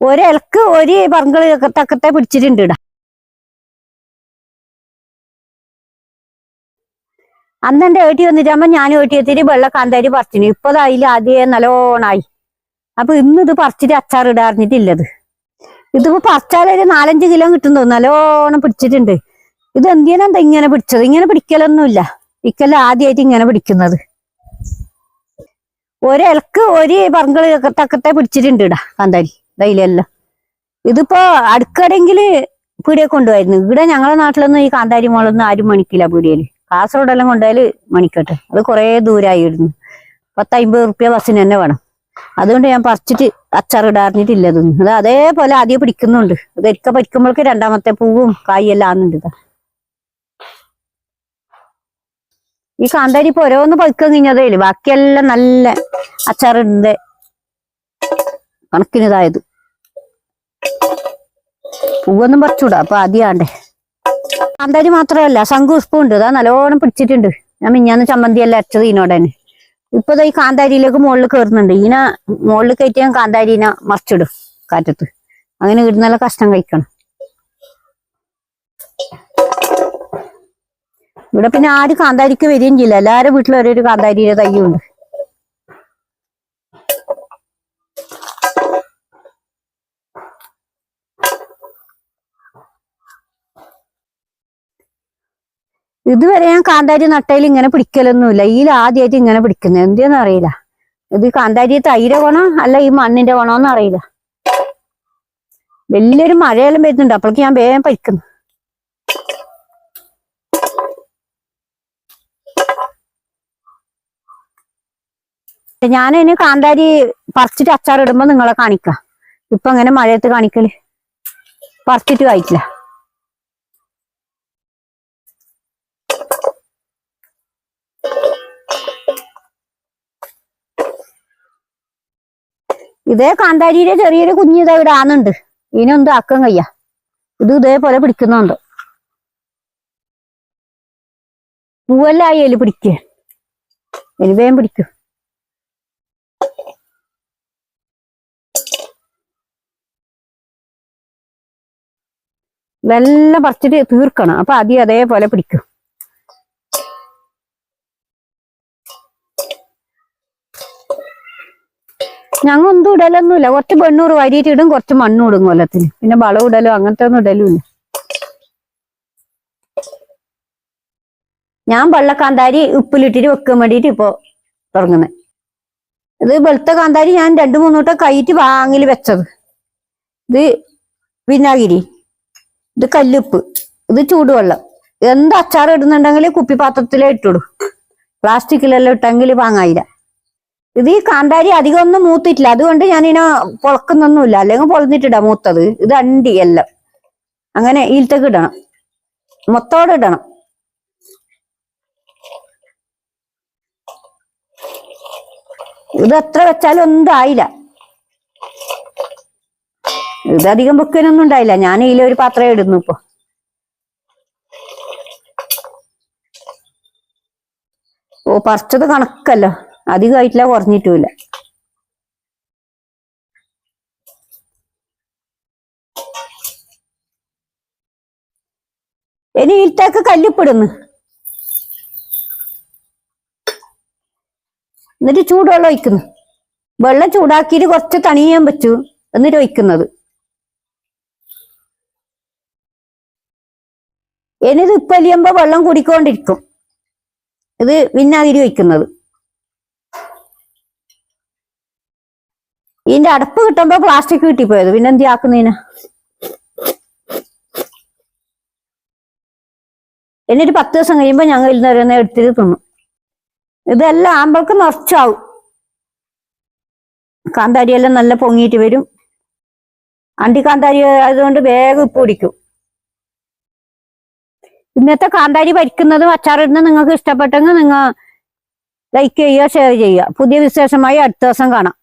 ഒരിലക്ക് ഒരു പറങ്കൾ തക്കത്തെ പിടിച്ചിട്ടുണ്ട് അന്ന് എന്റെ ഏട്ടി വന്നിട്ടാകുമ്പോ ഞാൻ ഏട്ടി എത്തിയിട്ട് വെള്ള കാന്താരി പറിച്ചിന്. ഇപ്പൊ അതിൽ ആദ്യം നല്ലോണായി. അപ്പൊ ഇന്ന് ഇത് പറിച്ചിട്ട് അച്ചാർ ഇടാറിഞ്ഞിട്ടില്ലത്. ഇതിപ്പോ പറിച്ചാലൊരു നാലഞ്ച് കിലോ കിട്ടും തോന്നുന്നു. നല്ലോണം പിടിച്ചിട്ടുണ്ട്. ഇത് എന്തിനാ ഇങ്ങനെ പിടിച്ചത്? ഇങ്ങനെ പിടിക്കലൊന്നുമില്ല. ഇക്കല്ല ആദ്യമായിട്ട് ഇങ്ങനെ പിടിക്കുന്നത്. ഒരിലക്ക് ഒരു പറങ്കൾ തക്കത്തെ പിടിച്ചിട്ടുണ്ട് ഇടാ കാന്താരി ദൈലെല്ലാം ഇതിപ്പോ അടുക്കടെങ്കിൽ പീടിയെ കൊണ്ടുപോയിരുന്നു ഇവിടെ ഞങ്ങളെ നാട്ടിലൊന്നും ഈ കാന്താരി മോളൊന്നും ആരും മണിക്കില്ല പീടിയയിൽ കാസർഗോഡെല്ലാം കൊണ്ടുപോയാൽ മണിക്കട്ടെ അത് കുറേ ദൂരമായിരുന്നു പത്തമ്പത് റുപ്യ ബസ്സിന് തന്നെ വേണം. അതുകൊണ്ട് ഞാൻ പറിച്ചിട്ട് അച്ചാർ ഇടാറിഞ്ഞിട്ടില്ല ഇതൊന്നും. അത് അതേപോലെ ആദ്യം പിടിക്കുന്നുണ്ട്. അത് ഒരിക്കൽ പഠിക്കുമ്പോഴേക്ക് രണ്ടാമത്തെ പൂവും കായെല്ലാം ആകുന്നുണ്ട് ഇതാ. ഈ കാന്താരി ഇപ്പൊ ഓരോന്ന് പഴുക്കം കഴിഞ്ഞതേ ബാക്കിയെല്ലാം നല്ല അച്ചാറിന്റെ കണക്കിനിതായത് പൂവൊന്നും പറിച്ചൂടാ. അപ്പൊ ആദ്യാണ്ടേ. കാന്താരി മാത്രമല്ല ശംഖുപുഷ്പം ഉണ്ട് ഇതാ നല്ലോണം പിടിച്ചിട്ടുണ്ട്. ഞാൻ മിഞ്ഞാന്ന് ചമ്മന്തിയെല്ലാം അരച്ചത് ഇതിനോട് തന്നെ ഇപ്പൊ ഈ കാന്താരിയിലേക്ക് മുകളിൽ കയറുന്നുണ്ട് ഈന മുകളിൽ കയറ്റി ഞാൻ കാന്താരിനെ മറിച്ചിടും കാറ്റത്ത്. അങ്ങനെ ഇടുന്നല്ല കഷ്ടം കഴിക്കണം. ഇവിടെ പിന്നെ ആര് കാന്താരിക്ക് വരികയും ചെയ്യില്ല. എല്ലാരും വീട്ടിലും ഓരോരു കാന്താരിയുടെ തയ്യുണ്ട് ഇതുവരെ ഞാൻ കാന്താരി നട്ടയിൽ ഇങ്ങനെ പിടിക്കലൊന്നുമില്ല. ഈ ആദ്യമായിട്ട് ഇങ്ങനെ പിടിക്കുന്നത്. എന്തെന്ന് അറിയില്ല. ഇത് കാന്താരി തൈര ഗുണോ അല്ല ഈ മണ്ണിന്റെ ഗുണോന്ന് അറിയില്ല. വലിയൊരു മഴയെല്ലാം വരുന്നുണ്ട്. അപ്പോഴേക്ക് ഞാൻ വേഗം പഠിക്കുന്നു ഞാൻ ഇനി കാന്താരി പറിച്ചിട്ട് അച്ചാർ ഇടുമ്പോ നിങ്ങളെ കാണിക്കാം. ഇപ്പൊ അങ്ങനെ മഴയത്ത് കാണിക്കൽ? പറിച്ചിട്ട് കഴിക്കില്ല ഇതേ കാന്താരിയിലെ ചെറിയൊരു കുഞ്ഞ് ഇതാ ഇവിടെ ആണുണ്ട്. ഇതിനൊന്നും ആക്കാൻ കയ്യ ഇത് ഇതേപോലെ പിടിക്കുന്നുണ്ട്. പൂവെല്ലാം അതിൽ പിടിക്കുക അതിൽ വേഗം പിടിക്കും. വെള്ളം പറിച്ചിട്ട് തീർക്കണം. അപ്പൊ ആദ്യം അതേപോലെ പിടിക്കും. ഞങ്ങൾ ഒന്നും ഇടലൊന്നുമില്ല. കുറച്ച് പെണ്ണൂറ് വരിയിട്ട് ഇടും കുറച്ച് മണ്ണും ഇടും കൊല്ലത്തിന്. പിന്നെ വളം ഇടലോ അങ്ങനത്തെ ഒന്നും ഇടലുമില്ല ഞാൻ വെള്ള കാന്താരി ഉപ്പിലിട്ടിട്ട് വെക്കാൻ വേണ്ടിയിട്ട് ഇപ്പോ തുടങ്ങുന്നത് ഇത് വെളുത്ത കാന്താരി ഞാൻ രണ്ടു മൂന്ന് വട്ടം കൈയിട്ട് വാങ്ങിൽ വെച്ചത്. ഇത് വിനാഗിരി. ഇത് കല്ലുപ്പ്. ഇത് ചൂടുവെള്ളം. എന്ത് അച്ചാർ ഇടുന്നുണ്ടെങ്കിൽ കുപ്പിപാത്രത്തിലേ ഇട്ടിടും പ്ലാസ്റ്റിക്കിലെല്ലാം ഇട്ടെങ്കിൽ വാങ്ങായില്ല. ഇത് ഈ കാന്താരി അധികം ഒന്നും മൂത്തിട്ടില്ല. അതുകൊണ്ട് ഇതിനെ പൊളക്കുന്നൊന്നുമില്ല. അല്ലെങ്കിൽ പൊളന്നിട്ടിടാം മൂത്തത്. ഇത് അണ്ടി എല്ലാം. അങ്ങനെ ഇതിലത്തേക്ക് ഇടണം. മൊത്തോടെ ഇടണം. ഇത് എത്ര വെച്ചാലും ഒന്നും ആയില്ല. ഇത് അധികം വെക്കാനൊന്നും ഉണ്ടായില്ല. ഞാൻ ഇതിലൊരു പാത്രം ഇടുന്നു ഇപ്പൊ. ഓ പറിച്ചത് കണക്കല്ലോ. അധികമായിട്ടില്ല കുറഞ്ഞിട്ടുമില്ല. ഇനി ഇതിലേക്ക് കല്ലിപ്പിടുന്നു. എന്നിട്ട് ചൂടുവെള്ളം ഒഴിക്കുന്നു. വെള്ളം ചൂടാക്കിയിട്ട് കുറച്ച് തണിയാൻ പറ്റൂ എന്നിട്ട് ഒഴിക്കുന്നത്. ഇനി ഇത് വെള്ളം കുടിക്കൊണ്ടിരിക്കും. ഇത് പിന്നാതിരി ഒഴിക്കുന്നത്. ഇതിന്റെ അടപ്പ് കിട്ടുമ്പോ പ്ലാസ്റ്റിക് കിട്ടിപ്പോയത്. പിന്നെ എന്ത് ആക്കുന്നതിന്? എന്നിട്ട് പത്ത് ദിവസം കഴിയുമ്പോ ഞങ്ങൾ ഇരുന്ന് ഓരോന്ന് എടുത്തിട്ട് തിന്നു. ഇതെല്ലാം ആകുമ്പോൾക്ക് നിറച്ചാവും. കാന്താരിയെല്ലാം നല്ല പൊങ്ങിയിട്ട് വരും. അണ്ടി കാന്താരി ആയതുകൊണ്ട് വേഗം ഉപ്പ് പിടിക്കും. ഇന്നത്തെ കാന്താരി പരിക്കുന്നതും അച്ചാറിടുന്നതും നിങ്ങൾക്ക് ഇഷ്ടപ്പെട്ടെങ്കിൽ നിങ്ങൾ ലൈക്ക് ചെയ്യുക ഷെയർ ചെയ്യുക. പുതിയ വിശേഷമായി അടുത്ത ദിവസം കാണാം.